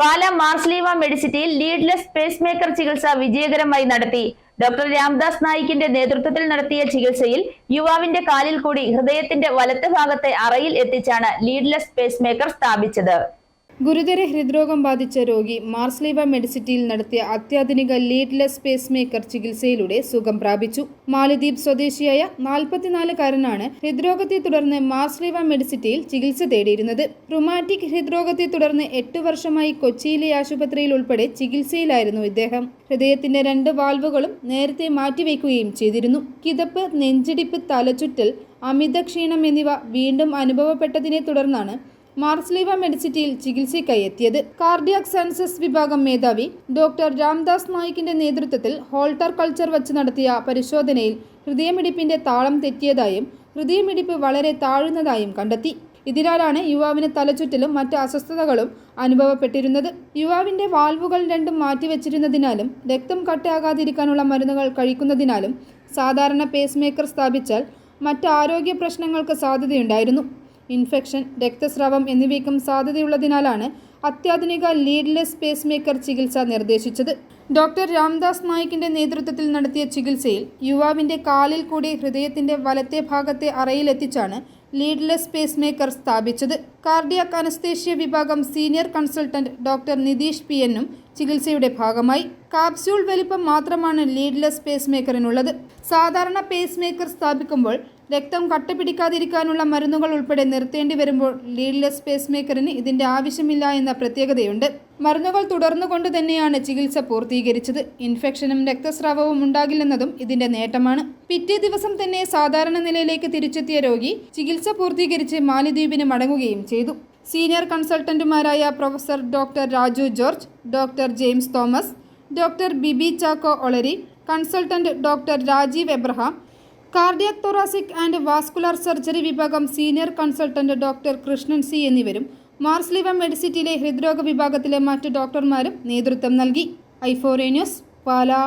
പാല Marsleeva മെഡിസിറ്റിയിൽ leadless pace maker ചികിത്സ വിജയകരമായി നടത്തി. ഡോക്ടർ രാംദാസ് നായിക്കിന്റെ നേതൃത്വത്തിൽ നടത്തിയ ചികിത്സയിൽ യുവാവിന്റെ കാലിൽ കൂടി ഹൃദയത്തിന്റെ വലത്ത് ഭാഗത്തെ അറയിൽ എത്തിച്ചാണ് ലീഡ്ലെസ് പേസ് മേക്കർ സ്ഥാപിച്ചത്. ഗുരുതര ഹൃദ്രോഗം ബാധിച്ച രോഗി മാർസ്ലീവ മെഡിസിറ്റിയിൽ നടത്തിയ അത്യാധുനിക ലീഡ്ലെസ് പേസ് മേക്കർ ചികിത്സയിലൂടെ സുഖം പ്രാപിച്ചു. മാലദ്വീപ് സ്വദേശിയായ നാൽപ്പത്തിനാലുകാരനാണ് ഹൃദ്രോഗത്തെ തുടർന്ന് മാർസ്ലീവ മെഡിസിറ്റിയിൽ ചികിത്സ തേടിയിരുന്നത്. റുമാറ്റിക് ഹൃദ്രോഗത്തെ തുടർന്ന് എട്ട് വർഷമായി കൊച്ചിയിലെ ആശുപത്രിയിൽ ഉൾപ്പെടെ ചികിത്സയിലായിരുന്നു ഇദ്ദേഹം. ഹൃദയത്തിന്റെ രണ്ട് വാൽവുകളും നേരത്തെ മാറ്റിവെക്കുകയും ചെയ്തിരുന്നു. കിതപ്പ് നെഞ്ചിടിപ്പ് തലചുറ്റൽ അമിതക്ഷീണം എന്നിവ വീണ്ടും അനുഭവപ്പെട്ടതിനെ തുടർന്നാണ് മാർസ്ലീവ മെഡിസിറ്റിയിൽ ചികിത്സയ്ക്കായി എത്തിയത് കാർഡിയാക് സയൻസസ് വിഭാഗം മേധാവി ഡോക്ടർ രാംദാസ് നായിക്കിന്റെ നേതൃത്വത്തിൽ ഹോൾട്ടർ കൾച്ചർ വച്ച് നടത്തിയ പരിശോധനയിൽ ഹൃദയമിടിപ്പിന്റെ താളം തെറ്റിയതായും ഹൃദയമിടിപ്പ് വളരെ താഴുന്നതായും കണ്ടെത്തി. ഇതിനാലാണ് യുവാവിന് തലചുറ്റലും മറ്റ് അസ്വസ്ഥതകളും അനുഭവപ്പെട്ടിരുന്നത്. യുവാവിന്റെ വാൽവുകൾ രണ്ടും മാറ്റിവെച്ചിരുന്നതിനാലും രക്തം കട്ടയാകാതിരിക്കാനുള്ള മരുന്നുകൾ കഴിക്കുന്നതിനാലും സാധാരണ പേസ് മേക്കർ സ്ഥാപിച്ചാൽ മറ്റ് ആരോഗ്യ പ്രശ്നങ്ങൾക്ക് സാധ്യതയുണ്ടായിരുന്നു. ഇൻഫെക്ഷൻ രക്തസ്രാവം എന്നിവയ്ക്കും സാധ്യതയുള്ളതിനാലാണ് അത്യാധുനിക ലീഡ്ലെസ് പേസ് മേക്കർ ചികിത്സ നിർദ്ദേശിച്ചത്. ഡോക്ടർ രാംദാസ് നായിക്കിന്റെ നേതൃത്വത്തിൽ നടത്തിയ ചികിത്സയിൽ യുവാവിന്റെ കാലിൽ കൂടി ഹൃദയത്തിന്റെ വലത്തെ ഭാഗത്തെ അറയിലെത്തിച്ചാണ് ലീഡ്ലെസ് പേസ് മേക്കർ സ്ഥാപിച്ചത്. കാർഡിയാക് അനസ്തേഷ്യ വിഭാഗം senior consultant doctor Nitheesh P എന്നും ചികിത്സയുടെ ഭാഗമായി. കാപ്സ്യൂൾ വലിപ്പം മാത്രമാണ് ലീഡ്ലെസ് പേസ് മേക്കറിനുള്ളത് സാധാരണ പേസ് മേക്കർ സ്ഥാപിക്കുമ്പോൾ രക്തം കട്ടപിടിക്കാതിരിക്കാനുള്ള മരുന്നുകൾ ഉൾപ്പെടെ നിർത്തേണ്ടി വരുമ്പോൾ ലീഡ്ലെസ് പേസ് മേക്കറിന് ഇതിന്റെ ആവശ്യമില്ല എന്ന പ്രത്യേകതയുണ്ട്. മരുന്നുകൾ തുടർന്നുകൊണ്ട് തന്നെയാണ് ചികിത്സ പൂർത്തീകരിച്ചത്. ഇൻഫെക്ഷനും രക്തസ്രാവവും ഉണ്ടാകില്ലെന്നതും ഇതിന്റെ നേട്ടമാണ്. പിറ്റേ ദിവസം തന്നെ സാധാരണ നിലയിലേക്ക് തിരിച്ചെത്തിയ രോഗി ചികിത്സ പൂർത്തീകരിച്ച് മാലിദ്വീപിന് മടങ്ങുകയും ചെയ്തു. Senior കൺസൾട്ടന്റുമാരായ professor doctor Raju George doctor James Thomas doctor Bibi Chacko Olari consultant doctor Rajeev Abraham cardiac thoracic and vascular surgery വിഭാഗം senior consultant doctor Krishnan C എന്നിവരും മാർസ്ലിവ മെഡിസിറ്റിയിലെ ഹൃദ്രോഗ വിഭാഗത്തിലെ മറ്റ് ഡോക്ടർമാരും നേതൃത്വം നൽകി. ഐഫോറേ ന്യൂസ് പാലാ.